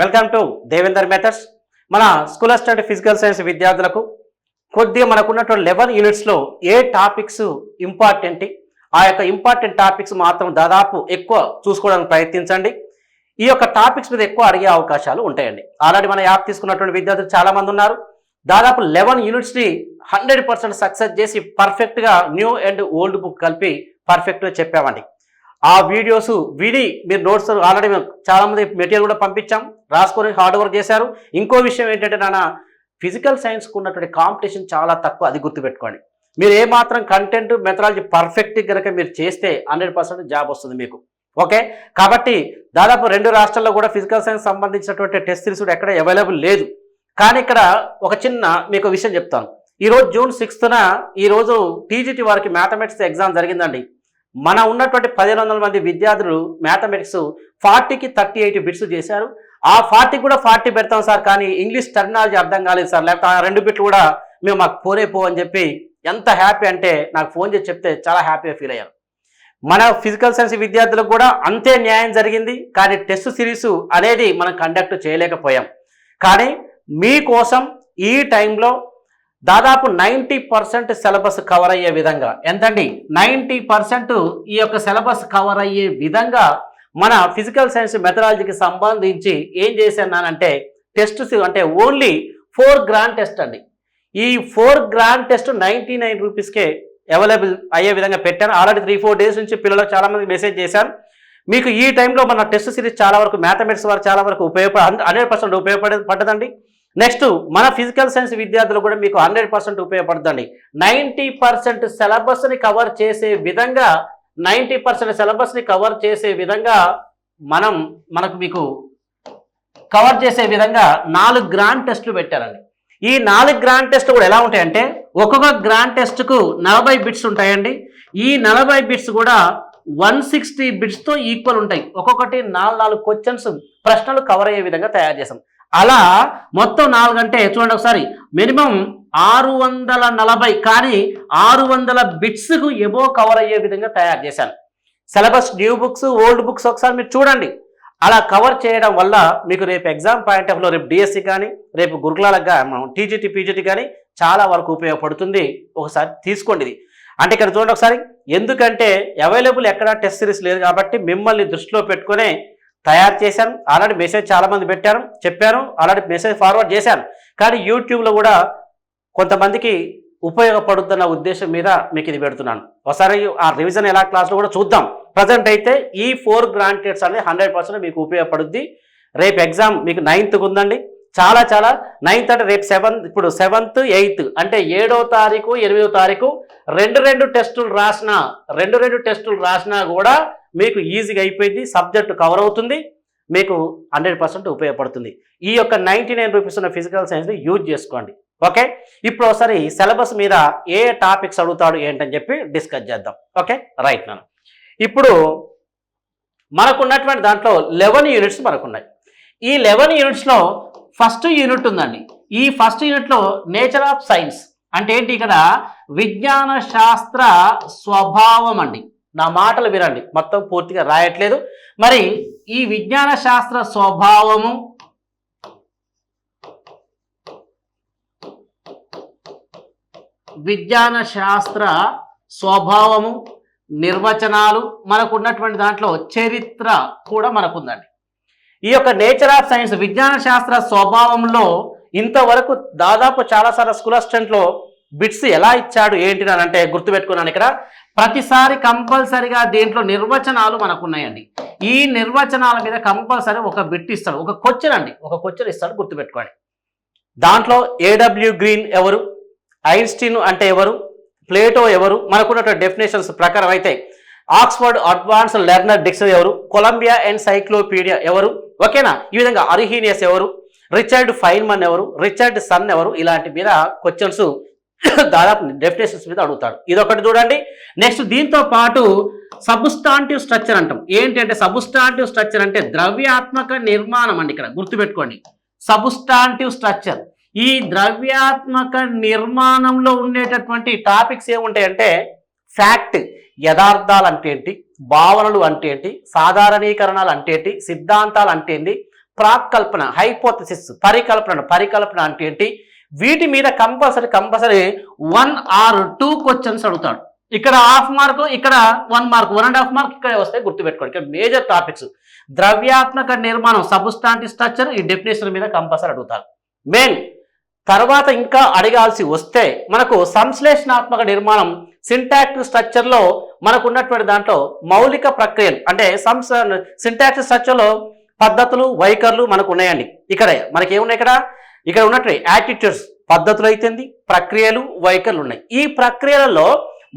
Welcome to Devender methods మన school study physical science విద్యార్థులకు కొద్దిగా మనకున్నటువంటి లెవెన్ యూనిట్స్లో ఏ టాపిక్స్ ఇంపార్టెంట్ ఆ యొక్క ఇంపార్టెంట్ టాపిక్స్ మాత్రం దాదాపు ఎక్కువ చూసుకోవడానికి ప్రయత్నించండి. ఈ యొక్క టాపిక్స్ మీద ఎక్కువ అడిగే అవకాశాలు ఉంటాయండి. ఆల్రెడీ మన యాప్ తీసుకున్నటువంటి విద్యార్థులు చాలామంది ఉన్నారు. దాదాపు లెవెన్ యూనిట్స్ని హండ్రెడ్ పర్సెంట్ సక్సెస్ చేసి పర్ఫెక్ట్గా న్యూ అండ్ ఓల్డ్ బుక్ కలిపి పర్ఫెక్ట్గా చెప్పామండి. ఆ వీడియోస్ విని మీరు నోట్స్ ఆల్రెడీ మేము చాలామంది మెటీరియల్ కూడా పంపించాం. రాసుకొని హార్డ్ వర్క్ చేశారు. ఇంకో విషయం ఏంటంటే నాన్న ఫిజికల్ సైన్స్కు ఉన్నటువంటి కాంపిటీషన్ చాలా తక్కువ. అది గుర్తుపెట్టుకోండి. మీరు ఏ మాత్రం కంటెంట్ మెథడాలజీ పర్ఫెక్ట్ కనుక మీరు చేస్తే హండ్రెడ్ పర్సెంట్ జాబ్ వస్తుంది మీకు. ఓకే కాబట్టి దాదాపు రెండు రాష్ట్రాల్లో కూడా ఫిజికల్ సైన్స్ సంబంధించినటువంటి టెస్ట్ సిరీస్ కూడా ఎక్కడ అవైలబుల్ లేదు. కానీ ఇక్కడ ఒక చిన్న మీకు విషయం చెప్తాను. ఈరోజు జూన్ సిక్స్త్న ఈరోజు టీజీటీ వారికి మ్యాథమెటిక్స్ ఎగ్జామ్ జరిగిందండి. మన ఉన్నటువంటి పదిహేను వందల మంది విద్యార్థులు మ్యాథమెటిక్స్ ఫార్టీకి థర్టీ ఎయిట్ బిట్స్ చేశారు. ఆ ఫార్టీ కూడా ఫార్టీ పెడతాం సార్ కానీ ఇంగ్లీష్ టెర్మినాలజీ అర్థం కాలేదు సార్. లేకపోతే ఆ రెండు బిట్లు కూడా మేము మాకు పోనే పో అని చెప్పి ఎంత హ్యాపీ అంటే నాకు ఫోన్ చేసి చెప్తే చాలా హ్యాపీగా ఫీల్ అయ్యారు. మన ఫిజికల్ సైన్స్ విద్యార్థులకు కూడా అంతే న్యాయం జరిగింది కానీ టెస్ట్ సిరీస్ అనేది మనం కండక్ట్ చేయలేకపోయాం. కానీ మీకోసం ఈ టైంలో దాదాపు నైంటీ పర్సెంట్ సిలబస్ కవర్ అయ్యే విధంగా. ఎంతండి? నైంటీ పర్సెంట్ ఈ యొక్క సిలబస్ కవర్ అయ్యే విధంగా మన ఫిజికల్ సైన్స్ మెథడాలజీకి సంబంధించి ఏం చేశానంటే టెస్ట్ అంటే ఓన్లీ ఫోర్ గ్రాండ్ టెస్ట్ అండి. ఈ four grand test ninety nine రూపీస్కే అవైలబుల్ అయ్యే విధంగా పెట్టాను. ఆల్రెడీ త్రీ ఫోర్ డేస్ నుంచి పిల్లలకు చాలామంది మెసేజ్ చేశాను మీకు ఈ టైంలో మన టెస్ట్ సిరీస్ చాలా వరకు మ్యాథమెటిక్స్ వారు చాలా వరకు ఉపయోగపడ హండ్రెడ్ పర్సెంట్ ఉపయోగపడే పడ్డదండి. నెక్స్ట్ మన ఫిజికల్ సైన్స్ విద్యార్థులు కూడా మీకు హండ్రెడ్ పర్సెంట్ ఉపయోగపడుతుంది. నైంటీ పర్సెంట్ సిలబస్ని కవర్ చేసే విధంగా నైంటీ పర్సెంట్ సిలబస్ని కవర్ చేసే విధంగా మనం మనకు మీకు కవర్ చేసే విధంగా నాలుగు గ్రాండ్ టెస్టులు పెట్టారండి. ఈ నాలుగు గ్రాండ్ టెస్ట్ కూడా ఎలా ఉంటాయంటే ఒక్కొక్క గ్రాండ్ టెస్ట్కు నలభై బిట్స్ ఉంటాయండి. ఈ నలభై బిట్స్ కూడా వన్ సిక్స్టీ బిట్స్తో ఈక్వల్ ఉంటాయి. ఒక్కొక్కటి నాలుగు నాలుగు క్వశ్చన్స్ ప్రశ్నలు కవర్ అయ్యే విధంగా తయారు చేసాం. అలా మొత్తం నాలుగు అంటే చూడండి ఒకసారి. మినిమం ఆరు వందల నలభై కానీ ఆరు వందల బిట్స్కు ఎబో కవర్ అయ్యే విధంగా తయారు చేశాను. Syllabus new books old books ఒకసారి మీరు చూడండి. అలా కవర్ చేయడం వల్ల మీకు రేపు ఎగ్జామ్ పాయింట్ ఆఫ్లో రేపు డిఎస్సి కానీ రేపు గురుకులాలకు మనం టీజీటీ పీజీటీ కానీ చాలా వరకు ఉపయోగపడుతుంది. ఒకసారి తీసుకోండి ఇది. అంటే ఇక్కడ చూడండి ఒకసారి. ఎందుకంటే అవైలబుల్ ఎక్కడ టెస్ట్ సిరీస్ లేదు కాబట్టి మిమ్మల్ని దృష్టిలో పెట్టుకునే తయారు చేశాను. ఆల్రెడీ మెసేజ్ చాలామంది పెట్టారు చెప్పాను ఆల్రెడీ మెసేజ్ ఫార్వర్డ్ చేశాను. కానీ యూట్యూబ్లో కూడా కొంతమందికి ఉపయోగపడుతున్న ఉద్దేశం మీద మీకు ఇది పెడుతున్నాను. ఒకసారి ఆ రివిజన్ ఎలా క్లాస్లో కూడా చూద్దాం. ప్రజెంట్ అయితే ఈ ఫోర్ గ్రాంటెడ్స్ అనేది హండ్రెడ్ పర్సెంట్ మీకు ఉపయోగపడుద్ది. రేపు ఎగ్జామ్ మీకు నైన్త్కి ఉందండి. చాలా చాలా నైన్త్ అంటే రేపు సెవెంత్ ఇప్పుడు సెవెంత్ ఎయిత్ అంటే ఏడో తారీఖు ఎనిమిదో తారీఖు రెండు రెండు టెస్టులు రాసినా రెండు రెండు టెస్టులు రాసినా కూడా మీకు ఈజీగా అయిపోయింది సబ్జెక్టు కవర్ అవుతుంది మీకు హండ్రెడ్ పర్సెంట్ ఉపయోగపడుతుంది. ఈ యొక్క నైంటీ నైన్ రూపీస్ ఉన్న ఫిజికల్ సైన్స్ని యూజ్ చేసుకోండి. ఓకే ఇప్పుడు ఒకసారి సిలబస్ మీద ఏ టాపిక్స్ అడుగుతాడు ఏంటని చెప్పి డిస్కస్ చేద్దాం. ఓకే రైట్ నన్ను. ఇప్పుడు మనకున్నటువంటి దాంట్లో లెవెన్ యూనిట్స్ మనకున్నాయి. ఈ లెవెన్ యూనిట్స్లో ఫస్ట్ యూనిట్ ఉందండి. ఈ ఫస్ట్ యూనిట్లో నేచర్ ఆఫ్ సైన్స్ అంటే ఏంటి ఇక్కడ? విజ్ఞాన శాస్త్ర స్వభావం అండి. నా మాటలు వినండి. మొత్తం పూర్తిగా రాయట్లేదు. మరి ఈ విజ్ఞాన శాస్త్ర స్వభావము విజ్ఞాన శాస్త్ర స్వభావము నిర్వచనాలు మనకు ఉన్నటువంటి దాంట్లో చరిత్ర కూడా మనకుందండి. ఈ యొక్క నేచర్ ఆఫ్ సైన్స్ విజ్ఞాన శాస్త్ర స్వభావంలో ఇంతవరకు దాదాపు చాలాసార్లు స్కూల్ అసిస్టెంట్లో బిట్స్ ఎలా ఇచ్చాడు ఏంటి అని అంటే గుర్తుపెట్టుకున్నాను ఇక్కడ. ప్రతిసారి కంపల్సరిగా దీంట్లో నిర్వచనాలు మనకు ఉన్నాయండి ఈ నిర్వచనాల మీద కంపల్సరీ ఒక బిట్ ఇస్తాడు. ఒక క్వశ్చన్ అండి. ఒక క్వశ్చన్ ఇస్తాడు గుర్తుపెట్టుకోండి. దాంట్లో ఏడబ్ల్యూ గ్రీన్ ఎవరు? ఐన్స్టీన్ అంటే ఎవరు? ప్లేటో ఎవరు? మనకున్నటువంటి డెఫినేషన్స్ ప్రకారం అయితే ఆక్స్ఫర్డ్ అడ్వాన్స్ లెర్నర్ డిక్సన్ ఎవరు? కొలంబియా అండ్ సైక్లోపీడియా ఎవరు? ఓకేనా? ఈ విధంగా అరిహీనియస్ ఎవరు? రిచర్డ్ ఫైన్మన్ ఎవరు? రిచర్డ్ సన్ ఎవరు? ఇలాంటి మీద క్వశ్చన్స్ దాదాపు డెఫినేషన్స్ మీద అడుగుతాడు. ఇదొకటి చూడండి. నెక్స్ట్ దీంతో పాటు సబ్స్టాంటివ్ స్ట్రక్చర్ అంటాం. ఏంటి అంటే సబ్స్టాంటివ్ స్ట్రక్చర్ అంటే ద్రవ్యాత్మక నిర్మాణం అండి ఇక్కడ. గుర్తుపెట్టుకోండి. Substantive structure. ఈ ద్రవ్యాత్మక నిర్మాణంలో ఉండేటటువంటి టాపిక్స్ ఏముంటాయంటే ఫ్యాక్ట్ యథార్థాలు అంటే ఏంటి? భావనలు అంటే ఏంటి? సాధారణీకరణాలు అంటే ఏంటి? సిద్ధాంతాలు అంటే ఏంటి? ప్రాక్కల్పన హైపోథసిస్ పరికల్పన పరికల్పన అంటే ఏంటి? వీటి మీద compulsory compulsory one or two questions అడుగుతాడు. ఇక్కడ హాఫ్ మార్క్ ఇక్కడ one mark one and half mark ఇక్కడ వస్తే గుర్తుపెట్టుకోండి. ఇక్కడ మేజర్ టాపిక్స్ ద్రవ్యాత్మక నిర్మాణం సబ్స్టాంటి స్ట్రక్చర్ ఈ డెఫినేషన్ మీద కంపల్సరీ అడుగుతారు. మెయిన్ తర్వాత ఇంకా అడగాల్సి వస్తే మనకు సంశ్లేషణాత్మక నిర్మాణం సింటాక్ట్ స్ట్రక్చర్లో మనకు ఉన్నటువంటి దాంట్లో మౌలిక ప్రక్రియలు అంటే సంస్ సింటాక్ట్ స్ట్రక్చర్లో పద్ధతులు వైఖరులు మనకు ఉన్నాయండి. ఇక్కడ. మనకి ఏమున్నాయి ఇక్కడ? ఇక్కడ ఉన్నట్టు యాటిట్యూడ్స్ పద్ధతులు అయితేంది ప్రక్రియలు వైఖరులు ఉన్నాయి. ఈ ప్రక్రియలలో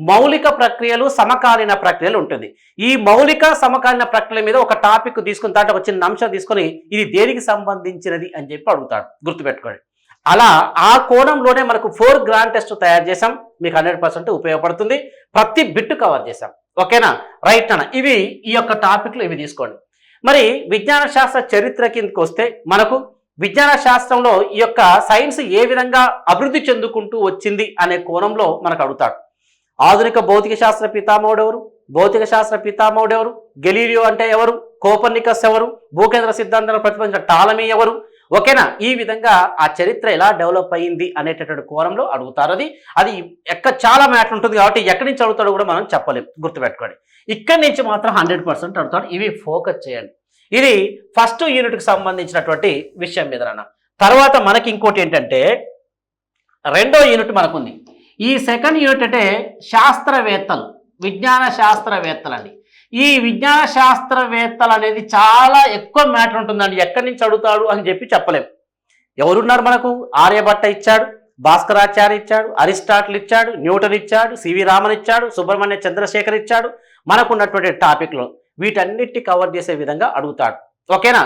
మౌలిక ప్రక్రియలు సమకాలీన ప్రక్రియలు ఉంటుంది. ఈ మౌలిక సమకాలీన ప్రక్రియల మీద ఒక టాపిక్ తీసుకుని దాంట్లో ఒక చిన్న అంశం తీసుకొని ఇది దేనికి సంబంధించినది అని చెప్పి అడుగుతాడు. గుర్తుపెట్టుకోండి. అలా ఆ కోణంలోనే మనకు ఫోర్ గ్రాండ్ టెస్ట్ తయారు చేసాం మీకు హండ్రెడ్ పర్సెంట్ ఉపయోగపడుతుంది. ప్రతి బిట్టు కవర్ చేసాం ఓకేనా? రైట్ అన్న ఇవి ఈ యొక్క టాపిక్లు ఇవి తీసుకోండి. మరి విజ్ఞాన శాస్త్ర చరిత్ర కిందకి వస్తే మనకు విజ్ఞాన శాస్త్రంలో ఈ యొక్క సైన్స్ ఏ విధంగా అభివృద్ధి చెందుకుంటూ వచ్చింది అనే కోణంలో మనకు అడుగుతాడు. ఆధునిక భౌతిక శాస్త్ర పితామహుడు ఎవరు? భౌతిక శాస్త్ర పితామహుడు ఎవరు? గెలీలియో అంటే ఎవరు? కోపర్నికస్ ఎవరు? భూకేంద్ర సిద్ధాంతాలను ప్రతిపాదించిన టాలమీ ఎవరు? ఓకేనా? ఈ విధంగా ఆ చరిత్ర ఎలా డెవలప్ అయ్యింది అనేటటువంటి కోణంలో అడుగుతారు. అది అది ఎక్క చాలా మ్యాటర్ ఉంటుంది కాబట్టి ఎక్కడి నుంచి అడుగుతాడో కూడా మనం చెప్పలేం. గుర్తుపెట్టుకోండి. ఇక్కడి నుంచి మాత్రం హండ్రెడ్ పర్సెంట్ అడుగుతాడు. ఇవి ఫోకస్ చేయండి. ఇది ఫస్ట్ యూనిట్కి సంబంధించినటువంటి విషయం మీద నాన్న. తర్వాత మనకి ఇంకోటి ఏంటంటే రెండో యూనిట్ మనకుంది. ఈ సెకండ్ యూనిట్ అంటే శాస్త్రవేత్తలు విజ్ఞాన శాస్త్రవేత్తలండి ఈ విజ్ఞాన శాస్త్రవేత్తలు అనేది చాలా ఎక్కువ మ్యాటర్ ఉంటుందండి. ఎక్కడి నుంచి అడుగుతాడు అని చెప్పి చెప్పలేం. ఎవరున్నారు మనకు? ఆర్యభట్ట ఇచ్చాడు భాస్కరాచార్య ఇచ్చాడు అరిస్టాటిల్ ఇచ్చాడు న్యూటన్ ఇచ్చాడు సివి రామన్ ఇచ్చాడు సుబ్రహ్మణ్య చంద్రశేఖర్ ఇచ్చాడు. మనకున్నటువంటి టాపిక్లు వీటన్నిటి కవర్ చేసే విధంగా అడుగుతాడు. ఓకేనా?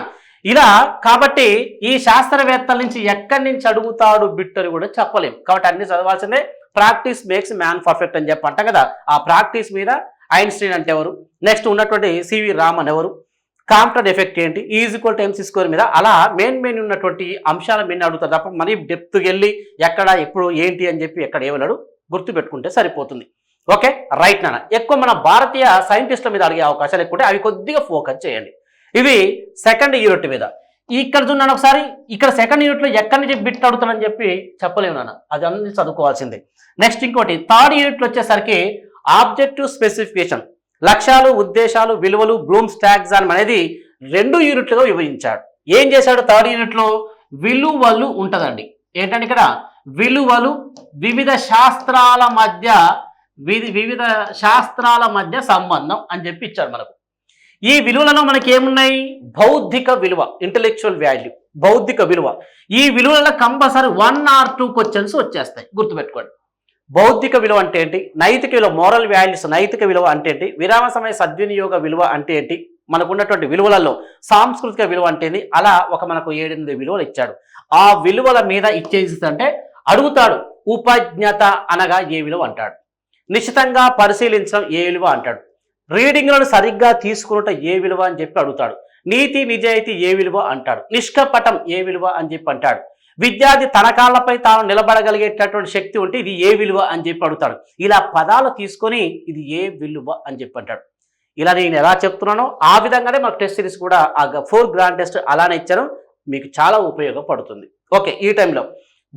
ఇలా కాబట్టి ఈ శాస్త్రవేత్తల నుంచి ఎక్కడి నుంచి అడుగుతాడు బిట్టని కూడా చెప్పలేం. కాబట్టి అన్ని చదవాల్సిందే. ప్రాక్టీస్ మేక్స్ మ్యాన్ పర్ఫెక్ట్ అని చెప్పి అంటాం కదా. ఆ ప్రాక్టీస్ మీద ఐన్స్టీన్ అంటే ఎవరు? నెక్స్ట్ ఉన్నటువంటి CV Raman Raman? Compton effect ఏంటి? ఈజ్వల్ టైమ్స్ స్కోర్ మీద అలా మెయిన్ మెయిన్ ఉన్నటువంటి అంశాల మీద అడుగుతారు తప్ప మరీ డెప్త్కి వెళ్ళి ఎక్కడ ఎప్పుడు ఏంటి అని చెప్పి ఎక్కడ ఏమన్నాడు గుర్తుపెట్టుకుంటే సరిపోతుంది. ఓకే రైట్ నాన్న. ఎక్కువ మన భారతీయ సైంటిస్టుల మీద అడిగే అవకాశాలు ఎక్కువ అవి కొద్దిగా ఫోకస్ చేయండి. ఇవి సెకండ్ యూనిట్ మీద. ఇక్కడ చూడండి ఒకసారి ఇక్కడ సెకండ్ యూనిట్లో ఎక్కడి నుంచి బిట్ అడుగుతానని చెప్పి చెప్పలేము నాన్న. అది అన్ని చదువుకోవాల్సిందే. నెక్స్ట్ ఇంకోటి థర్డ్ యూనిట్లో వచ్చేసరికి ఆబ్జెక్టివ్ స్పెసిఫికేషన్ లక్ష్యాలు ఉద్దేశాలు విలువలు బ్లూమ్స్ టాక్సాన్ అనేది రెండు యూనిట్లుగా విభజించాడు. ఏం చేశాడు థర్డ్ యూనిట్లో విలువలు ఉంటుందండి. ఏంటంటే ఇక్కడ విలువలు వివిధ శాస్త్రాల మధ్య వివిధ శాస్త్రాల మధ్య సంబంధం అని చెప్పి ఇచ్చాడు మనకు. ఈ విలువలలో మనకి ఏమున్నాయి బౌద్ధిక విలువ ఇంటలెక్చువల్ వాల్యూ బౌద్ధిక విలువ. ఈ విలువలలో compulsory one or two questions వచ్చేస్తాయి. గుర్తుపెట్టుకోండి. బౌద్ధిక విలువ అంటే ఏంటి? నైతిక విలువ మోరల్ వాల్యూస్ నైతిక విలువ అంటే ఏంటి? విరామ సమయ సద్వినియోగ విలువ అంటే ఏంటి? మనకు ఉన్నటువంటి విలువలలో సాంస్కృతిక విలువ అంటే ఏంటి? అలా ఒక మనకు ఏడెనిమిది విలువలు ఇచ్చాడు. ఆ విలువల మీద ఇచ్చేసి అంటే అడుగుతాడు. ఉపజ్ఞత అనగా ఏ విలువ అంటాడు. నిశ్చితంగా పరిశీలించడం ఏ విలువ అంటాడు. రీడింగ్లను సరిగ్గా తీసుకున్నట ఏ విలువ అని చెప్పి అడుగుతాడు. నీతి నిజాయితీ ఏ విలువ అంటాడు. నిష్కపటం ఏ విలువ అని చెప్పి అంటాడు. విద్యార్థి తన కాళ్ళపై తాను నిలబడగలిగేటటువంటి శక్తి ఉంటే ఇది ఏ విలువ అని చెప్పి అడుగుతాడు. ఇలా పదాలు తీసుకొని ఇది ఏ విలువ అని చెప్పి అంటాడు. ఇలా నేను ఎలా చెప్తున్నానో ఆ విధంగానే మాకు టెస్ట్ సిరీస్ కూడా ఆ ఫోర్ గ్రాండ్ టెస్ట్ అలానే ఇచ్చాను మీకు చాలా ఉపయోగపడుతుంది. ఓకే ఈ టైంలో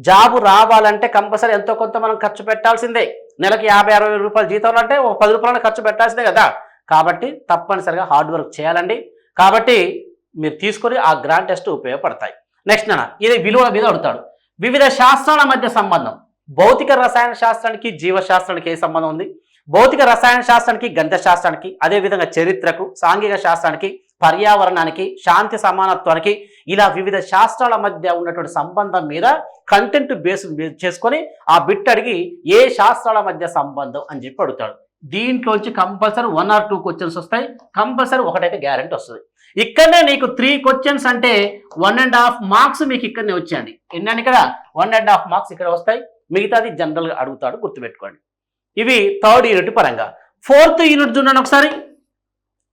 జాబు రావాలంటే కంపల్సరీ ఎంతో కొంత మనం ఖర్చు పెట్టాల్సిందే. నెలకి యాభై అరవై రూపాయలు జీతంలో అంటే ఒక పది రూపాయలు ఖర్చు పెట్టాల్సిందే కదా. కాబట్టి తప్పనిసరిగా హార్డ్ వర్క్ చేయాలండి. కాబట్టి మీరు తీసుకొని ఆ గ్రాండ్ టెస్ట్ ఉపయోగపడతాయి. నెక్స్ట్ నాన్న ఇది విలువల మీద అడుగుతాడు. వివిధ శాస్త్రాల మధ్య సంబంధం. భౌతిక రసాయన శాస్త్రానికి జీవశాస్త్రానికి ఏ సంబంధం ఉంది? భౌతిక రసాయన శాస్త్రానికి గణిత శాస్త్రానికి అదేవిధంగా చరిత్రకు సాంఘిక శాస్త్రానికి పర్యావరణానికి శాంతి సమానత్వానికి ఇలా వివిధ శాస్త్రాల మధ్య ఉన్నటువంటి సంబంధం మీద కంటెంట్ బేస్ చేసుకొని ఆ బిట్ అడిగి ఏ శాస్త్రాల మధ్య సంబంధం అని చెప్పి అడుగుతాడు. దీంట్లోంచి compulsory one or two questions వస్తాయి. కంపల్సరీ ఒకటైతే గ్యారెంటీ వస్తుంది. ఇక్కడనే నీకు త్రీ క్వశ్చన్స్ అంటే వన్ అండ్ హాఫ్ మార్క్స్ మీకు ఇక్కడనే వచ్చాయండి. ఎన్ని ఇక్కడ? వన్ అండ్ హాఫ్ మార్క్స్ ఇక్కడ వస్తాయి. మిగతాది జనరల్గా అడుగుతాడు గుర్తుపెట్టుకోండి. ఇవి థర్డ్ యూనిట్ పరంగా. ఫోర్త్ యూనిట్ చూడండి ఒకసారి.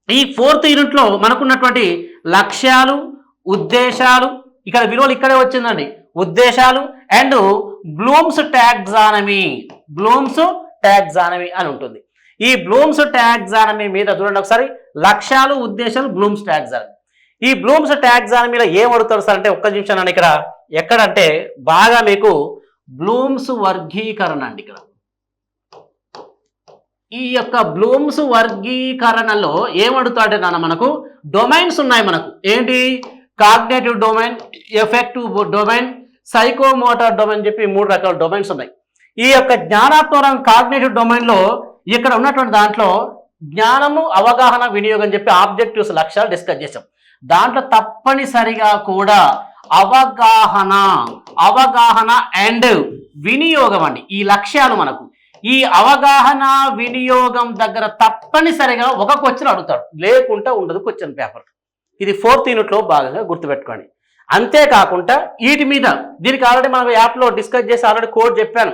ఈ ఫోర్త్ యూనిట్లో మనకున్నటువంటి లక్ష్యాలు ఉద్దేశాలు ఇక్కడ విలువలు ఇక్కడే వచ్చిందండి. ఉద్దేశాలు and Bloom's taxonomy Bloom's taxonomy అని ఉంటుంది. ఈ బ్లూమ్స్ ట్యాగ్జానమీ మీద చూడండి ఒకసారి. లక్ష్యాలు ఉద్దేశాలు బ్లూమ్స్ ట్యాగ్జానమీ ఈ బ్లూమ్స్ ట్యాగ్జానమీలో ఏం అడుగుతారు సార్ అంటే ఒక్క నిమిషం నన్ను ఇక్కడ ఎక్కడంటే బాగా మీకు బ్లూమ్స్ వర్గీకరణ అండి ఇక్కడ. ఈ యొక్క బ్లూమ్స్ వర్గీకరణలో ఏమడుగుతాడే నాన్న మనకు? డొమైన్స్ ఉన్నాయి మనకు. ఏంటి? Cognitive domain affective domain psychomotor domain చెప్పి మూడు రకాల డొమైన్స్ ఉన్నాయి. ఈ యొక్క జ్ఞానాత్మక కాగ్నేటివ్ డొమైన్లో ఇక్కడ ఉన్నటువంటి దాంట్లో జ్ఞానము అవగాహన వినియోగం చెప్పి ఆబ్జెక్టివ్స్ లక్ష్యాలు డిస్కస్ చేసాం దాంట్లో తప్పనిసరిగా కూడా అవగాహన అవగాహన అండ్ వినియోగం అండి. ఈ లక్ష్యాలు మనకు. ఈ అవగాహన వినియోగం దగ్గర తప్పనిసరిగా ఒక క్వశ్చన్ అడుగుతాడు. లేకుండా ఉండదు క్వశ్చన్ పేపర్ ఇది ఫోర్త్ యూనిట్లో భాగంగా గుర్తుపెట్టుకోండి. అంతేకాకుండా వీటి మీద దీనికి ఆల్రెడీ మనం యాప్లో డిస్కస్ చేసి ఆల్రెడీ కోడ్ చెప్పాను.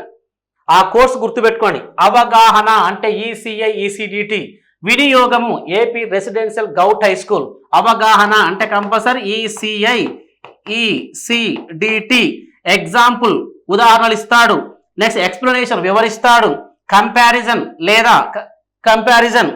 ఆ కోర్సు గుర్తుపెట్టుకోండి. అవగాహన అంటే ఈసీఐ ఈసీడిటి వినియోగము AP residential govt high school అవగాహన అంటే కంపల్సరీ ఈసీఐ ఈసీడిటి ఎగ్జాంపుల్ ఉదాహరణలు ఇస్తాడు. నెక్స్ట్ ఎక్స్ప్లెనేషన్ వివరిస్తాడు. కంపారిజన్ లేదా కంపారిజన్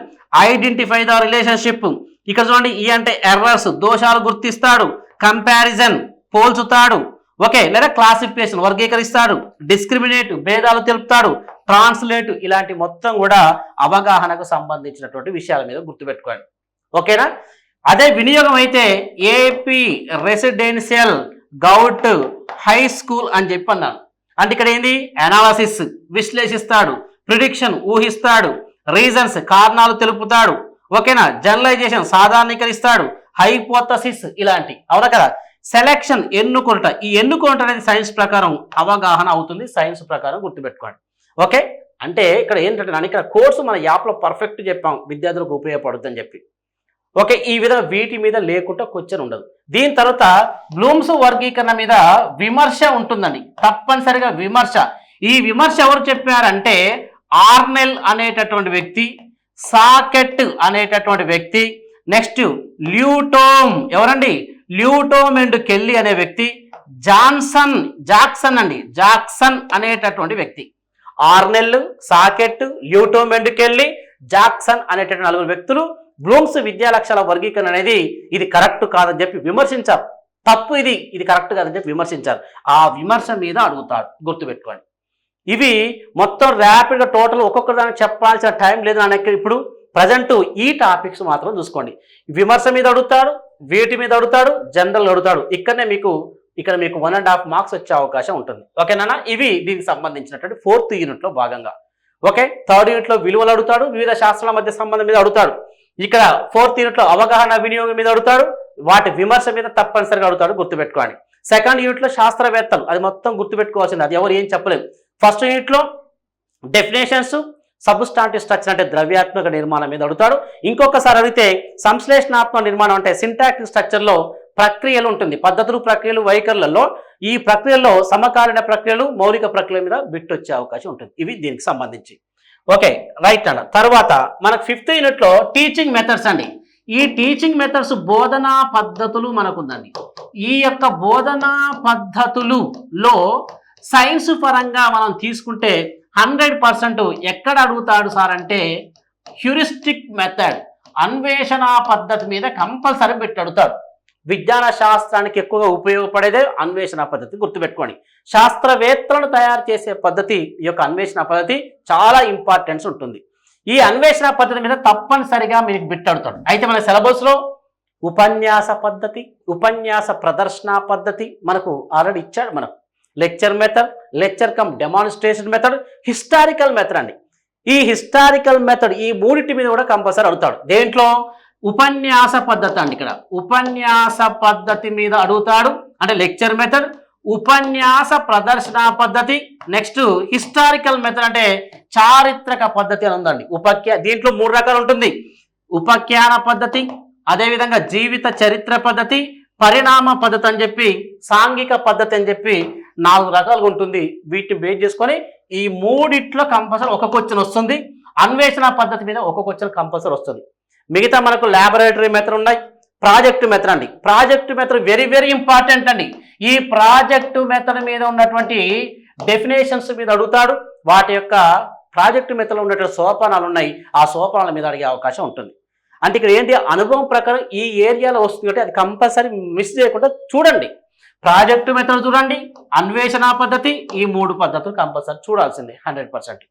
ఐడెంటిఫై ద రిలేషన్షిప్ ఇక్కడ చూడండి ఈ అంటే ఎర్రర్స్ దోషాలు గుర్తిస్తాడు. కంపారిజన్ పోల్చుతాడు. ఓకే లేదా క్లాసిఫికేషన్ వర్గీకరిస్తాడు. డిస్క్రిమినేట్ భేదాలు తెలుపుతాడు. ట్రాన్స్లేట్ ఇలాంటి మొత్తం కూడా అవగాహనకు సంబంధించినటువంటి విషయాల మీద గుర్తుపెట్టుకోండి. ఓకేనా అదే వినియోగం అయితే AP residential govt high school అని చెప్పి అన్నాను అంటే ఇక్కడ ఏంది? అనాలసిస్ విశ్లేషిస్తాడు ప్రిడిక్షన్ ఊహిస్తాడు రీజన్స్ కారణాలు తెలుపుతాడు. ఓకేనా? జర్నలైజేషన్ సాధారణీకరిస్తాడు. హైపోతసిస్ ఇలాంటి. అవునా కదా? సెలెక్షన్ ఎన్నుకుంట. ఈ ఎన్నుకుంట అనేది సైన్స్ ప్రకారం అవగాహన అవుతుంది. సైన్స్ ప్రకారం గుర్తుపెట్టుకోండి. ఓకే? అంటే ఇక్కడ ఏంటంటే నేను ఇక్కడ కోర్సు మన యాప్లో పర్ఫెక్ట్ చెప్పాం. విద్యార్థులకు ఉపయోగపడుతుందని చెప్పి. ఓకే ఈ విధంగా వీటి మీద లేకుండా క్వశ్చన్ ఉండదు. దీని తర్వాత బ్లూమ్స్ వర్గీకరణ మీద విమర్శ ఉంటుందండి. తప్పనిసరిగా విమర్శ. ఈ విమర్శ ఎవరు చెప్పారంటే ఆర్నెల్ అనేటటువంటి వ్యక్తి సాకెట్ అనేటటువంటి వ్యక్తి నెక్స్ట్ ల్యూటోమ్. ఎవరండి? ల్యూటోమ్ అండ్ కెల్లి అనే వ్యక్తి జాన్సన్ జాక్సన్ అండి. జాక్సన్ అనేటటువంటి వ్యక్తి. ఆర్నెల్ సాకెట్ ల్యూటోమ్ అండ్ కెల్లి జాక్సన్ అనేటటువంటి నలుగురు వ్యక్తులు బ్లూమ్స్ విద్యా లక్ష్యాల వర్గీకరణ అనేది ఇది కరెక్ట్ కాదని చెప్పి విమర్శించారు. తప్పు ఇది ఇది కరెక్ట్ కాదని చెప్పి విమర్శించారు. ఆ విమర్శ మీద అడుగుతాడు గుర్తుపెట్టుకోండి. ఇవి మొత్తం ర్యాపిడ్గా టోటల్ ఒక్కొక్క దానికి చెప్పాల్సిన టైం లేదు నాకు ఇప్పుడు ప్రజెంట్ ఈ టాపిక్స్ మాత్రం చూసుకోండి. విమర్శ మీద అడుగుతాడు వీటి మీద అడుగుతాడు జనరల్ అడుగుతాడు. ఇక్కడనే మీకు ఇక్కడ మీకు వన్ అండ్ హాఫ్ మార్క్స్ వచ్చే అవకాశం ఉంటుంది. ఓకేనా ఇవి దీనికి సంబంధించినటువంటి ఫోర్త్ యూనిట్లో భాగంగా. ఓకే? థర్డ్ యూనిట్లో విలువలు అడుగుతాడు వివిధ శాస్త్రాల మధ్య సంబంధం మీద అడుగుతాడు. ఇక్కడ ఫోర్త్ యూనిట్లో అవగాహన వినియోగం మీద అడుగుతాడు. వాటి విమర్శ మీద తప్పనిసరిగా అడుగుతాడు గుర్తుపెట్టుకోండి. సెకండ్ యూనిట్లో శాస్త్రవేత్తలు అది మొత్తం గుర్తుపెట్టుకోవాల్సింది అది ఎవరు ఏం చెప్పలేదు ఫస్ట్ యూనిట్లో డెఫినేషన్స్ సబ్స్టాంటివ్ స్ట్రక్చర్ అంటే ద్రవ్యాత్మక నిర్మాణం మీద అడుగుతాడు. ఇంకొకసారి అడిగితే సంశ్లేషణాత్మక నిర్మాణం అంటే సింటాక్టిక్ స్ట్రక్చర్లో ప్రక్రియలు ఉంటుంది. పద్ధతులు ప్రక్రియలు వైఖరులలో ఈ ప్రక్రియల్లో సమకాలీన ప్రక్రియలు మౌలిక ప్రక్రియల మీద బిట్టొచ్చే అవకాశం ఉంటుంది. ఇవి దీనికి సంబంధించి. ఓకే రైట్ అన్న. తర్వాత మనకు ఫిఫ్త్ యూనిట్లో టీచింగ్ మెథడ్స్ అండి. ఈ టీచింగ్ మెథడ్స్ బోధనా పద్ధతులు మనకుందండి. ఈ యొక్క బోధనా పద్ధతులులో సైన్స్ పరంగా మనం తీసుకుంటే హండ్రెడ్ పర్సెంట్ ఎక్కడ అడుగుతాడు సార్ అంటే హ్యూరిస్టిక్ మెథడ్ అన్వేషణ పద్ధతి మీద కంపల్సరీ పెట్టి అడుగుతాడు. విజ్ఞాన శాస్త్రానికి ఎక్కువగా ఉపయోగపడేదే అన్వేషణ పద్ధతి గుర్తుపెట్టుకోండి. శాస్త్రవేత్తలను తయారు చేసే పద్ధతి ఈ యొక్క అన్వేషణ పద్ధతి చాలా ఇంపార్టెన్స్ ఉంటుంది. ఈ అన్వేషణ పద్ధతి మీద తప్పనిసరిగా మీకు బిట్టడుతాడు. అయితే మన సిలబస్లో ఉపన్యాస పద్ధతి ఉపన్యాస ప్రదర్శన పద్ధతి మనకు ఆల్రెడీ ఇచ్చాడు మనకు. Lecture method lecture cum demonstration method historical method అండి. ఈ హిస్టారికల్ మెథడ్ ఈ మూడింటి మీద కూడా కంపల్సరీ అడుగుతాడు. దేంట్లో? ఉపన్యాస పద్ధతి అండి ఇక్కడ. ఉపన్యాస పద్ధతి మీద అడుగుతాడు. అంటే లెక్చర్ మెథడ్. ఉపన్యాస ప్రదర్శన పద్ధతి. నెక్స్ట్ హిస్టారికల్ మెథడ్ అంటే చారిత్రక పద్ధతి అని ఉందండి. ఉపఖ్యా దీంట్లో మూడు రకాలు ఉంటుంది. ఉపఖ్యాన పద్ధతి అదేవిధంగా జీవిత చరిత్ర పద్ధతి పరిణామ పద్ధతి అని చెప్పి సాంఘిక పద్ధతి అని చెప్పి నాలుగు రకాలుగా ఉంటుంది. వీటిని బేస్ చేసుకొని ఈ మూడిట్లో కంపల్సరీ ఒక క్వశ్చన్ వస్తుంది. అన్వేషణ పద్ధతి మీద ఒక క్వశ్చన్ కంపల్సరీ వస్తుంది. మిగతా మనకు ల్యాబొరేటరీ మెథడ్ ఉన్నాయి ప్రాజెక్టు మెథడ్ అండి. Project method very very important అండి. ఈ ప్రాజెక్టు మెథడ్ మీద ఉన్నటువంటి డెఫినేషన్స్ మీద అడుగుతాడు. వాటి యొక్క ప్రాజెక్టు మెథడ్లో ఉన్నటువంటి సోపానాలు ఉన్నాయి. ఆ సోపానాల మీద అడిగే అవకాశం ఉంటుంది. అంటే ఇక్కడ ఏంటి? అనుభవం ప్రకారం ఈ ఏరియాలో వస్తుంది కాబట్టి అది కంపల్సరీ మిస్ చేయకుండా చూడండి. ప్రాజెక్టు మెథడ్ చూడండి. అన్వేషణ పద్ధతి ఈ మూడు పద్ధతులు కంపల్సరీ చూడాల్సిందే హండ్రెడ్ పర్సెంట్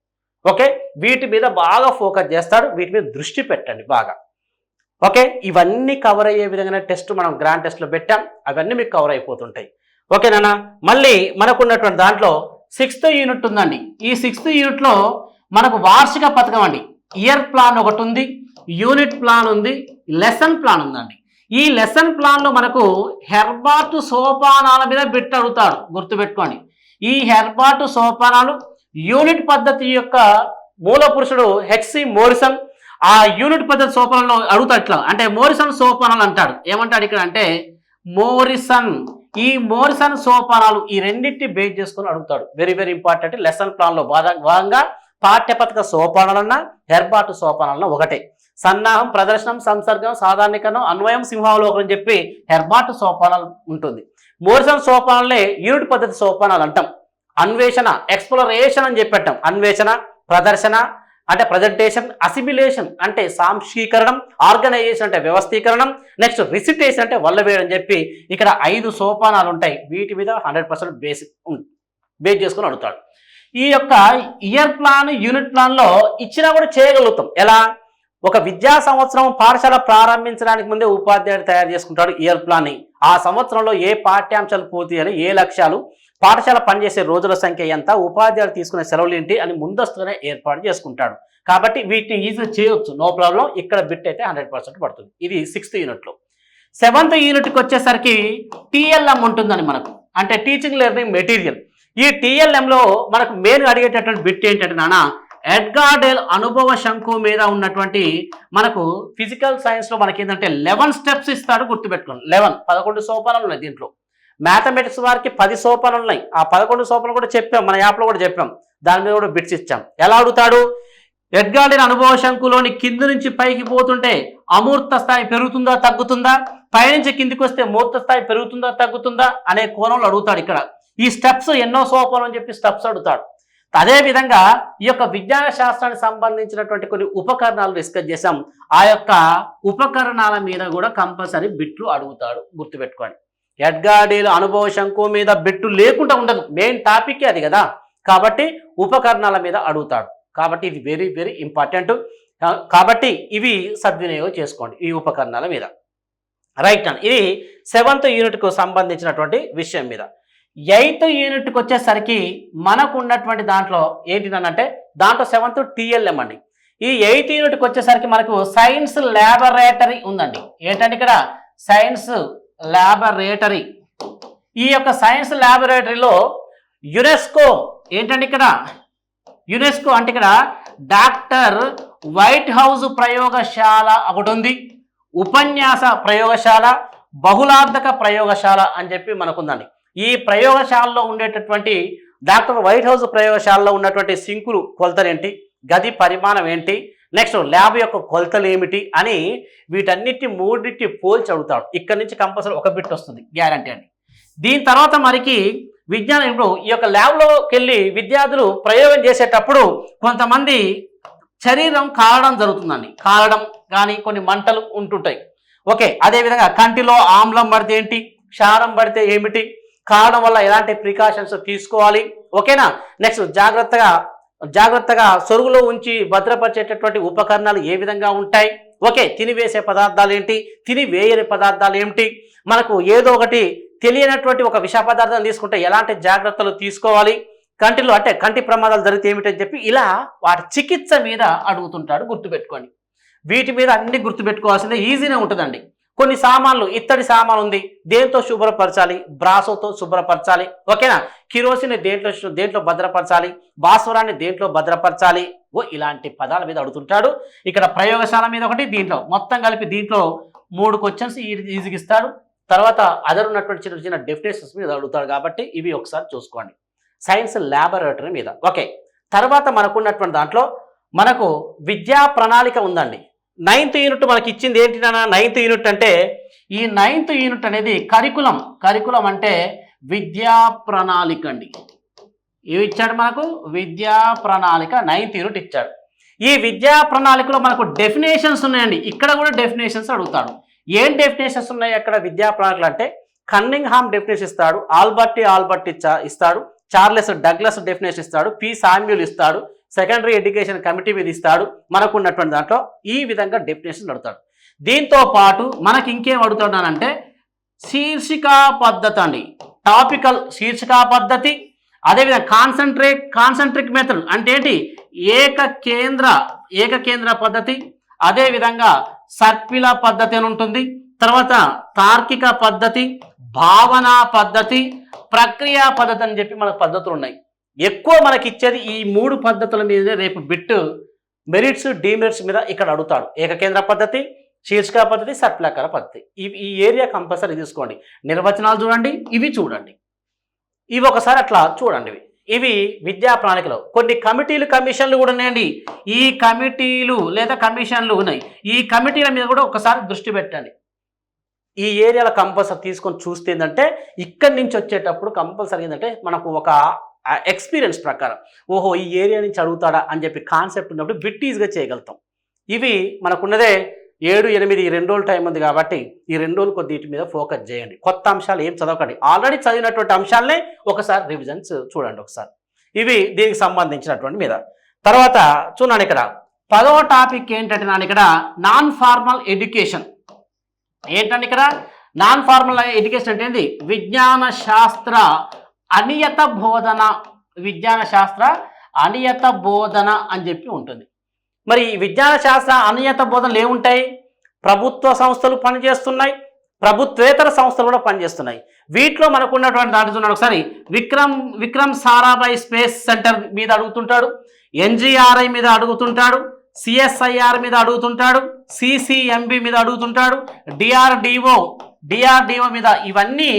ఓకే వీటి మీద బాగా ఫోకస్ చేస్తాడు. వీటి మీద దృష్టి పెట్టండి బాగా. ఓకే? ఇవన్నీ కవర్ అయ్యే విధంగా టెస్ట్ మనం గ్రాండ్ టెస్ట్లో పెట్టాం. అవన్నీ మీకు కవర్ అయిపోతుంటాయి. ఓకేనా మళ్ళీ మనకున్నటువంటి దాంట్లో సిక్స్త్ యూనిట్ ఉందండి. ఈ సిక్స్త్ యూనిట్లో మనకు వార్షిక పథకం అండి. ఇయర్ ప్లాన్ ఒకటి ఉంది యూనిట్ ప్లాన్ ఉంది లెసన్ ప్లాన్ ఉందండి. ఈ లెసన్ ప్లాన్లో మనకు హెర్బాటు సోపానాల మీద బిట్ అడుగుతాడు. గుర్తుపెట్టుకోండి. ఈ హెర్బాటు సోపానాలు యూనిట్ పద్ధతి యొక్క మూల పురుషుడు హెచ్సి మోరిసన్ ఆ యూనిట్ పద్ధతి సోపానంలో అడుగుతట్లా ఇట్లా. అంటే మోరిసన్ సోపానాలు అంటాడు. ఏమంటాడు ఇక్కడ అంటే మోరిసన్. ఈ మోరిసన్ సోపానాలు ఈ రెండింటిని బేస్ చేసుకొని అడుగుతాడు. వెరీ వెరీ ఇంపార్టెంట్ లెసన్ ప్లాన్లో భాగంగా పాఠ్యపథక సోపానాలన్నా హెర్బాటు సోపానాలన్నా ఒకటే. సన్నాహం ప్రదర్శనం సంసర్గం సాధారణీకరణం అన్వయం సింహావలోకం అని చెప్పి హెర్బాటు సోపానాలు ఉంటుంది. మోరిసన్ సోపానాలే యూనిట్ పద్ధతి సోపానాలు అంటాం. అన్వేషణ ఎక్స్ప్లోరేషన్ అని చెప్పేటాం అన్వేషణ ప్రదర్శన అంటే ప్రజెంటేషన్ అసిమిలేషన్ అంటే సాంశీకరణం ఆర్గనైజేషన్ అంటే వ్యవస్థీకరణం నెక్స్ట్ రిసిటేషన్ అంటే వల్లవేయడం చెప్పి ఇక్కడ ఐదు సోపానాలు ఉంటాయి. వీటి మీద హండ్రెడ్ పర్సెంట్ బేసిక్ బేస్ చేసుకుని అడుగుతాడు. ఈ యొక్క ఇయర్ ప్లాన్ యూనిట్ ప్లాన్లో ఇచ్చినా కూడా చేయగలుగుతాం. ఎలా? ఒక విద్యా సంవత్సరం పాఠశాల ప్రారంభించడానికి ముందే ఉపాధ్యాయుడు తయారు చేసుకుంటాడు ఇయర్ ప్లాన్ని ఆ సంవత్సరంలో ఏ పాఠ్యాంశాలు పూర్తి చేయాలి ఏ లక్ష్యాలు పాఠశాల పనిచేసే రోజుల సంఖ్య ఎంత ఉపాధ్యాయులు తీసుకునే సెలవులు ఏంటి అని ముందస్తుగానే ఏర్పాటు చేసుకుంటాడు. కాబట్టి వీటిని ఈజీగా చేయొచ్చు నో ప్రాబ్లం. ఇక్కడ బిట్ అయితే హండ్రెడ్ పర్సెంట్ పడుతుంది. ఇది సిక్స్త్ యూనిట్లో. సెవెంత్ యూనిట్కి వచ్చేసరికి టీఎల్ఎం ఉంటుందని మనకు. అంటే టీచింగ్ లెర్నింగ్ మెటీరియల్. ఈ టీఎల్ఎంలో మనకు మెయిన్ అడిగేటటువంటి బిట్ ఏంటంటే నాన్న ఎడ్గార్డెల్ అనుభవ శంకు మీద ఉన్నటువంటి మనకు ఫిజికల్ సైన్స్లో మనకి ఏంటంటే లెవెన్ స్టెప్స్ ఇస్తాడు గుర్తుపెట్టుకోండి. లెవెన్ పదకొండు సోపానాలు ఉన్నాయి దీంట్లో. మ్యాథమెటిక్స్ వారికి పది సోపాలు ఉన్నాయి. ఆ పదకొండు సోపాలు కూడా చెప్పాం మన యాప్లో కూడా చెప్పాం. దాని మీద కూడా బిట్స్ ఇచ్చాం. ఎలా అడుగుతాడు? ఎడ్గార్డెన్ అనుభవ శంకులోని కింది నుంచి పైకి పోతుంటే అమూర్త స్థాయి పెరుగుతుందా తగ్గుతుందా? పైనుంచి కిందికి వస్తే మూర్త స్థాయి పెరుగుతుందా తగ్గుతుందా అనే కోణంలో అడుగుతాడు ఇక్కడ. ఈ స్టెప్స్ ఎన్నో సోపాలు అని చెప్పి స్టెప్స్ అడుగుతాడు. అదేవిధంగా ఈ యొక్క విజ్ఞాన శాస్త్రానికి సంబంధించినటువంటి కొన్ని ఉపకరణాలు డిస్కస్ చేశాం. ఆ యొక్క ఉపకరణాల మీద కూడా కంపల్సరీ బిట్లు అడుగుతాడు. గుర్తుపెట్టుకోండి. ఎడ్గాడీల అనుభవ శంకు మీద బెట్టు లేకుండా ఉండదు. మెయిన్ టాపిక్ అది కదా. కాబట్టి ఉపకరణాల మీద అడుగుతాడు. కాబట్టి ఇది వెరీ వెరీ ఇంపార్టెంట్ కాబట్టి ఇవి సద్వినియోగం చేసుకోండి ఈ ఉపకరణాల మీద. రైట్ అండ్ ఇది సెవెంత్ యూనిట్కు సంబంధించినటువంటి విషయం మీద. ఎయిత్ యూనిట్కి వచ్చేసరికి మనకు ఉన్నటువంటి దాంట్లో ఏంటిదనంటే దాంట్లో సెవెంత్ టీఎల్ఎం అండి. ఈ ఎయిత్ యూనిట్కి వచ్చేసరికి మనకు సైన్స్ ల్యాబొరేటరీ ఉందండి. ఏంటంటే ఇక్కడ సైన్స్ ల్యాబొరేటరీ ఈ యొక్క సైన్స్ ల్యాబొరేటరీలో యునెస్కో ఏంటంటే ఇక్కడ? యునెస్కో అంటే ఇక్కడ డాక్టర్ వైట్ హౌస్ ప్రయోగశాల ఒకటి ఉంది. ఉపన్యాస ప్రయోగశాల బహుళార్థక ప్రయోగశాల అని చెప్పి మనకుందండి. ఈ ప్రయోగశాలలో ఉండేటటువంటి డాక్టర్ వైట్ హౌస్ ప్రయోగశాలలో ఉన్నటువంటి సింకులు కొలతలేంటి? గది పరిమాణం ఏంటి? నెక్స్ట్ ల్యాబ్ యొక్క కొలతలు ఏమిటి అని వీటన్నిటి మూడింటి పోల్చి అడుగుతాడు ఇక్కడ నుంచి కంపల్సరీ ఒక బిట్ వస్తుంది గ్యారంటీ అని దీని తర్వాత మనకి విజ్ఞానం ఇప్పుడు ఈ యొక్క ల్యాబ్లోకి వెళ్ళి విద్యార్థులు ప్రయోగం చేసేటప్పుడు కొంతమంది శరీరం కాలడం జరుగుతుందండి. కాలడం కానీ కొన్ని మంటలు ఉంటుంటాయి. ఓకే అదేవిధంగా కంటిలో ఆమ్లం పడితే ఏంటి? క్షారం పడితే ఏమిటి? కాలడం వల్ల ఎలాంటి ప్రికాషన్స్ తీసుకోవాలి? ఓకేనా? నెక్స్ట్ జాగ్రత్తగా జాగ్రత్తగా సొరుగులో ఉంచి భద్రపరిచేటటువంటి ఉపకరణాలు ఏ విధంగా ఉంటాయి? ఓకే తినివేసే పదార్థాలు ఏంటి? తిని వేయని పదార్థాలు ఏమిటి? మనకు ఏదో ఒకటి తెలియనటువంటి ఒక విష పదార్థం తీసుకుంటే ఎలాంటి జాగ్రత్తలు తీసుకోవాలి? కంటిలో అంటే కంటి ప్రమాదాలు జరిగితే ఏమిటని చెప్పి ఇలా వాటి చికిత్స మీద అడుగుతుంటాడు గుర్తుపెట్టుకోండి. వీటి మీద అన్ని గుర్తుపెట్టుకోవాల్సిందే ఈజీనే ఉంటుందండి. కొన్ని సామాన్లు ఇత్తడి సామాన్ ఉంది దేంతో శుభ్రపరచాలి? బ్రాసోతో శుభ్రపరచాలి. ఓకేనా? కిరోసిన్ దేంట్లో దేంట్లో భద్రపరచాలి? భాస్వరాన్ని దేంట్లో భద్రపరచాలి? ఓ ఇలాంటి పదాల మీద అడుగుతుంటాడు. ఇక్కడ ప్రయోగశాల మీద ఒకటి దీంట్లో. మొత్తం కలిపి దీంట్లో మూడు క్వశ్చన్స్ ఈజీగా ఇస్తాడు. తర్వాత అదర్ ఉన్నటువంటి చిన్న చిన్న డెఫినేషన్స్ మీద అడుగుతాడు కాబట్టి ఇవి ఒకసారి చూసుకోండి. సైన్స్ ల్యాబొరేటరీ మీద. ఓకే. తర్వాత మనకున్నటువంటి దాంట్లో మనకు విద్యా ప్రణాళిక ఉందండి. నైన్త్ యూనిట్ మనకి ఇచ్చింది ఏంటి నాన్న? నైన్త్ యూనిట్ అంటే ఈ నైన్త్ యూనిట్ అనేది కరికులం. కరికులం అంటే విద్యా ప్రణాళిక అండి. ఏమి ఇచ్చాడు మనకు? విద్యా ప్రణాళిక నైన్త్ యూనిట్ ఇచ్చాడు. ఈ విద్యా ప్రణాళికలో మనకు డెఫినేషన్స్ ఉన్నాయండి. ఇక్కడ కూడా డెఫినేషన్స్ అడుగుతాడు. ఏం డెఫినేషన్స్ ఉన్నాయి అక్కడ విద్యా ప్రణాళికలు అంటే? కన్నింగ్ హామ్ డెఫినేషన్ ఇస్తాడు. ఆల్బర్టీ ఆల్బర్ట్ ఇస్తాడు. చార్లెస్ డగ్లస్ డెఫినేషన్ ఇస్తాడు. పి సామ్యూల్ ఇస్తాడు. సెకండరీ ఎడ్యుకేషన్ కమిటీ మీద ఇస్తాడు. మనకు ఉన్నటువంటి దాంట్లో ఈ విధంగా డెఫినేషన్ అడుగుతాడు దీంతో పాటు మనకి ఇంకేం అడుగుతున్నానంటే శీర్షికా పద్ధతి అండి. టాపికల్ శీర్షికా పద్ధతి అదేవిధంగా కాన్సన్ట్రేట్ కాన్సన్ట్రిక్ మెథడ్ అంటే ఏంటి? ఏక కేంద్ర ఏక కేంద్ర పద్ధతి అదేవిధంగా సర్పిల పద్ధతి అని ఉంటుంది. తర్వాత తార్కిక పద్ధతి భావన పద్ధతి ప్రక్రియ పద్ధతి అని చెప్పి మనకు పద్ధతులు ఉన్నాయి. ఎక్కువ మనకి ఇచ్చేది ఈ మూడు పద్ధతుల మీదనే రేపు బిట్ మెరిట్స్ డిమెరిట్స్ మీద ఇక్కడ అడుగుతాడు. ఏకకేంద్ర పద్ధతి శీర్షిక పద్ధతి సర్పిలాకార పద్ధతి. ఇవి ఈ ఏరియా కంపల్సరీ తీసుకోండి. నిర్వచనాలు చూడండి ఇవి చూడండి. ఇవి ఒకసారి అట్లా చూడండి. ఇవి. ఇవి విద్యా ప్రణాళికలో. కొన్ని కమిటీలు కమిషన్లు కూడా ఉన్నాయండి. ఈ కమిటీలు లేదా కమిషన్లు ఉన్నాయి. ఈ కమిటీల మీద కూడా ఒకసారి దృష్టి పెట్టండి. ఈ ఏరియాలో కంపల్సరీ తీసుకొని చూస్తే ఏంటంటే ఇక్కడి నుంచి వచ్చేటప్పుడు కంపల్సరీ ఏంటంటే మనకు ఒక ఎక్స్పీరియన్స్ ప్రకారం ఓహో ఈ ఏరియా నుంచి అడుగుతాడా అని చెప్పి కాన్సెప్ట్ ఉన్నప్పుడు బిట్ ఈజీగా చేయగలుగుతాం. ఇవి మనకున్నదే ఏడు ఎనిమిది ఈ రెండు రోజులు టైం ఉంది కాబట్టి ఈ రెండు రోజులు కొద్ది వీటి మీద ఫోకస్ చేయండి. కొత్త అంశాలు ఏం చదవకండి. ఆల్రెడీ చదివినటువంటి అంశాలనే ఒకసారి రివిజన్స్ చూడండి ఒకసారి. ఇవి దీనికి సంబంధించినటువంటి మీద. తర్వాత చూడండి ఇక్కడ. పదవ టాపిక్ ఏంటంటే నాన్న ఇక్కడ నాన్ ఫార్మల్ ఎడ్యుకేషన్. ఏంటంటే ఇక్కడ? నాన్ ఫార్మల్ ఎడ్యుకేషన్ అంటే ఏంటి విజ్ఞాన శాస్త్ర అనియత బోధన విజ్ఞాన శాస్త్ర అనియత బోధన అని చెప్పి ఉంటుంది. మరి ఈ విజ్ఞాన శాస్త్ర అనియత బోధనలు ఏముంటాయి? ప్రభుత్వ సంస్థలు పనిచేస్తున్నాయి ప్రభుత్వేతర సంస్థలు కూడా పనిచేస్తున్నాయి. వీటిలో మనకు ఉన్నటువంటి దాంట్లో చూడండి ఒకసారి. విక్రమ్ విక్రమ్ సారాభాయ్ స్పేస్ సెంటర్ మీద అడుగుతుంటాడు ఎన్జిఆర్ఐ మీద అడుగుతుంటాడు సిఎస్ఐఆర్ మీద అడుగుతుంటాడు సిసిఎంబి మీద అడుగుతుంటాడు డిఆర్డిఓ డిఆర్డిఓ మీద. ఇవన్నీ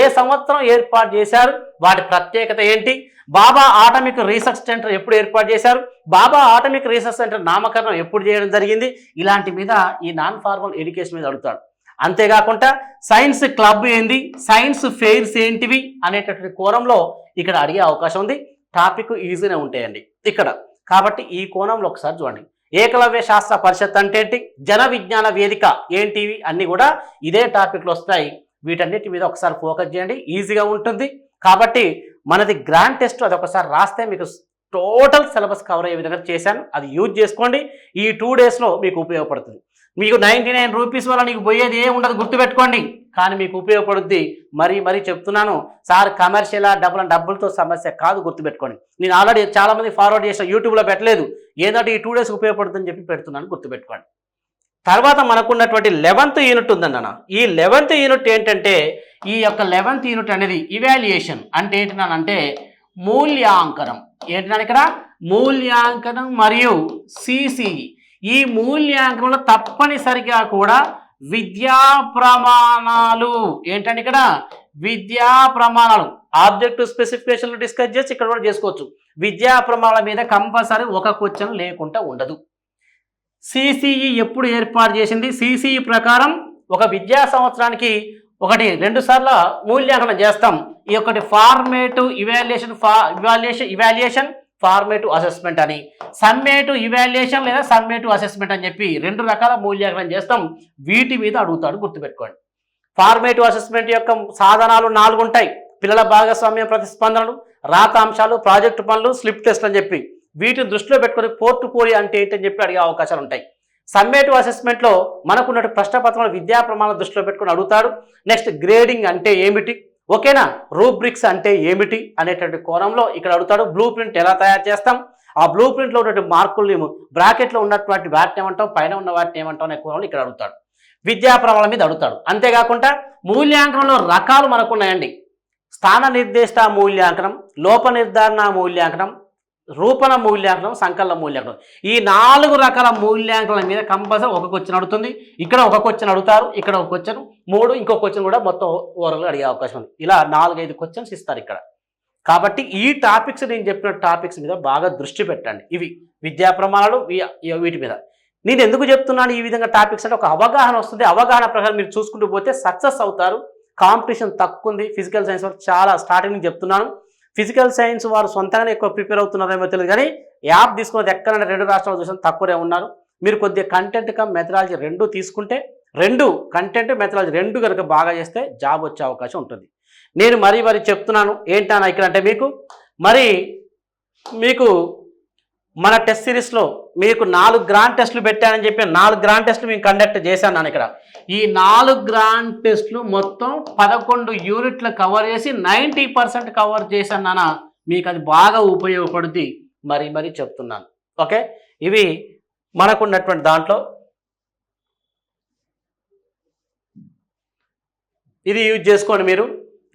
ఏ సంవత్సరం ఏర్పాటు చేశారు? వాటి ప్రత్యేకత ఏంటి? బాబా ఆటమిక్ రీసెర్చ్ సెంటర్ ఎప్పుడు ఏర్పాటు చేశారు? బాబా ఆటమిక్ రీసెర్చ్ సెంటర్ నామకరణం ఎప్పుడు చేయడం జరిగింది? ఇలాంటి మీద ఈ నాన్ ఫార్మల్ ఎడ్యుకేషన్ మీద అడుగుతాడు. అంతేకాకుండా సైన్స్ క్లబ్ ఏంది? సైన్స్ ఫెయిర్స్ ఏంటివి? అనేటటువంటి కోణంలో ఇక్కడ అడిగే అవకాశం ఉంది. టాపిక్ ఈజీనే ఉంటాయండి. ఇక్కడ. కాబట్టి ఈ కోణంలో ఒకసారి చూడండి. ఏకలవ్య శాస్త్ర పరిషత్ అంటే ఏంటి? జన విజ్ఞాన వేదిక ఏంటివి? అన్నీ కూడా ఇదే టాపిక్లో వస్తాయి. వీటన్నిటి మీద ఒకసారి ఫోకస్ చేయండి. ఈజీగా ఉంటుంది. కాబట్టి మనది గ్రాండ్ టెస్ట్ అది ఒకసారి రాస్తే మీకు టోటల్ సిలబస్ కవర్ అయ్యే విధంగా చేశాను. అది యూజ్ చేసుకోండి. ఈ టూ డేస్లో మీకు ఉపయోగపడుతుంది. మీకు నైంటీ నైన్ రూపీస్ వల్ల నీకు పోయేది ఏం ఉండదు గుర్తుపెట్టుకోండి. కానీ మీకు ఉపయోగపడుద్ది. మరీ మరీ చెప్తున్నాను. సార్ కమర్షియల్ డబ్బుల డబ్బులతో సమస్య కాదు గుర్తుపెట్టుకోండి. నేను ఆల్రెడీ చాలా మంది ఫార్వర్డ్ చేసిన యూట్యూబ్లో పెట్టలేదు. ఏదంటే ఈ టూ డేస్ ఉపయోగపడుతుందని చెప్పి పెడుతున్నాను గుర్తుపెట్టుకోండి. తర్వాత మనకున్నటువంటి లెవెన్త్ యూనిట్ ఉందన్న ఈ లెవెన్త్ యూనిట్ ఏంటంటే ఈ యొక్క లెవెన్త్ యూనిట్ అనేది ఇవాల్యుయేషన్ అంటే ఏంటంటే మూల్యాంకనం. ఏంటన్నాను ఇక్కడ? మూల్యాంకనం మరియు సిసిఈ ఈ మూల్యాంకనంలో తప్పనిసరిగా కూడా విద్యా ప్రమాణాలు. ఏంటంటే ఇక్కడ? విద్యా ప్రమాణాలు. ఆబ్జెక్టివ్ స్పెసిఫికేషన్లు డిస్కస్ చేసి ఇక్కడ కూడా చేసుకోవచ్చు. విద్యా ప్రమాణాల మీద కంపల్సరీ ఒక క్వశ్చన్ లేకుండా ఉండదు. సిసిఈ ఎప్పుడు ఏర్పాటు చేసింది? సిసిఈ ప్రకారం ఒక విద్యా సంవత్సరానికి ఒకటి రెండు సార్లు మూల్యాంకనం చేస్తాం. ఈ ఒకటి ఫార్మేటివ్ ఇవాల్యుయేషన్ ఫా ఇవాల్యుయేషన్ ఇవాల్యుయేషన్ ఫార్మేటివ్ అసెస్మెంట్ అని. సమ్మేటివ్ ఇవాల్యుయేషన్ లేదా సమ్మేటివ్ అసెస్మెంట్ అని చెప్పి రెండు రకాల మూల్యాంకనం చేస్తాం. వీటి మీద అడుగుతాడు గుర్తుపెట్టుకోండి. ఫార్మేటివ్ అసెస్మెంట్ యొక్క సాధనాలు నాలుగు ఉంటాయి. పిల్లల భాగస్వామ్య ప్రతిస్పందనలు రాత అంశాలు ప్రాజెక్టు పనులు స్లిప్ టెస్ట్ అని చెప్పి. వీటిని దృష్టిలో పెట్టుకొని పోర్ట్ఫోలియో అంటే ఏంటని చెప్పి అడిగే అవకాశాలు ఉంటాయి. సమ్మేటివ్ అసెస్మెంట్లో మనకున్నట్టు ప్రశ్నపత్రంలో విద్యా ప్రమాణాలు దృష్టిలో పెట్టుకొని అడుగుతాడు. నెక్స్ట్ గ్రేడింగ్ అంటే ఏమిటి? ఓకేనా? రూబ్రిక్స్ అంటే ఏమిటి? అనేటువంటి కోణంలో ఇక్కడ అడుగుతాడు. బ్లూ ప్రింట్ ఎలా తయారు చేస్తాం? ఆ బ్లూ ప్రింట్లో ఉన్నటువంటి ఏమో బ్రాకెట్లో ఉన్నటువంటి వాటిని ఏమంటాం? పైన ఉన్న వాటిని ఏమంటాం? అనే కోణంలో ఇక్కడ అడుగుతాడు. విద్యా ప్రమాణాల మీద అడుగుతాడు. అంతేకాకుండా మూల్యాంకనంలో రకాలు మనకున్నాయండి. స్థాన నిర్దిష్ట మూల్యాంకనం లోప నిర్ధారణ మూల్యాంకనం రూపణ మూల్యాంకనం సంకలన మూల్యాంకనం. ఈ నాలుగు రకాల మూల్యాంకనాల మీద కంపల్సరీ ఒక క్వశ్చన్ అడుగుతుంది. ఇక్కడ ఒక క్వశ్చన్ అడుగుతారు ఇక్కడ ఒక క్వశ్చన్ మూడు ఇంకో క్వశ్చన్ కూడా మొత్తం ఓవరాల్గా అడిగే అవకాశం ఉంది. ఇలా నాలుగైదు క్వశ్చన్స్ ఇస్తారు ఇక్కడ. కాబట్టి ఈ టాపిక్స్ నేను చెప్పిన టాపిక్స్ మీద బాగా దృష్టి పెట్టండి. ఇవి విద్యా ప్రమాణాలు వీటి మీద. నేను ఎందుకు చెప్తున్నాను ఈ విధంగా టాపిక్స్ అంటే ఒక అవగాహన వస్తుంది. అవగాహన ప్రకారం మీరు చూసుకుంటూ పోతే సక్సెస్ అవుతారు. కాంపిటీషన్ తక్కువ ఉంది. ఫిజికల్ సైన్స్ వరకు చాలా స్టార్టింగ్ చెప్తున్నాను. ఫిజికల్ సైన్స్ వారు సొంతంగానే ఎక్కువ ప్రిపేర్ అవుతున్నారేమో తెలియదు కానీ యాప్ తీసుకున్నది ఎక్కడైనా రెండు రాష్ట్రాలు చూసిన తక్కువనే ఉన్నారు. మీరు కొద్దిగా కంటెంట్ కమ్ మెథడాలజీ రెండు తీసుకుంటే రెండు కంటెంట్ మెథడాలజీ రెండు కనుక బాగా చేస్తే జాబ్ వచ్చే అవకాశం ఉంటుంది. నేను మరీ మరి చెప్తున్నాను ఏంటన్నా ఇక్కడ అంటే మీకు మరి మీకు మన టెస్ట్ సిరీస్లో మీకు నాలుగు గ్రాండ్ టెస్టులు పెట్టానని చెప్పి నాలుగు గ్రాండ్ టెస్టులు మేము కండక్ట్ చేశాను నేను ఇక్కడ. ఈ నాలుగు గ్రాండ్ టెస్టులు మొత్తం పదకొండు యూనిట్లు కవర్ చేసి నైంటీ పర్సెంట్ కవర్ చేశాను నాన్న. మీకు అది బాగా ఉపయోగపడుద్ది. మరి మరీ చెప్తున్నాను. ఓకే? ఇవి మనకున్నటువంటి దాంట్లో. ఇది యూజ్ చేసుకోండి మీరు.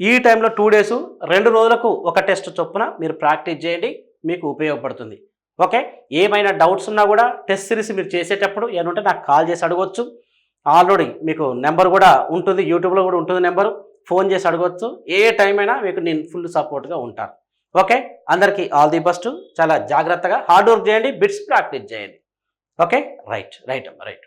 ఈ టైంలో టూ డేస్ రెండు రోజులకు ఒక టెస్ట్ చొప్పున మీరు ప్రాక్టీస్ చేయండి. మీకు ఉపయోగపడుతుంది. ఓకే? ఏమైనా డౌట్స్ ఉన్నా కూడా టెస్ట్ సిరీస్ మీరు చేసేటప్పుడు ఏమంటే నాకు కాల్ చేసి అడగవచ్చు ఆల్రెడీ మీకు నెంబర్ కూడా ఉంటుంది యూట్యూబ్లో కూడా ఉంటుంది నెంబరు. ఫోన్ చేసి అడగవచ్చు ఏ టైం అయినా మీకు నేను ఫుల్ సపోర్ట్గా ఉంటాను. ఓకే? అందరికీ ఆల్ ది బెస్ట్. చాలా జాగ్రత్తగా హార్డ్ వర్క్ చేయండి బిట్స్ ప్రాక్టీస్ చేయండి. ఓకే? రైట్ రైట్ అమ్మ రైట్.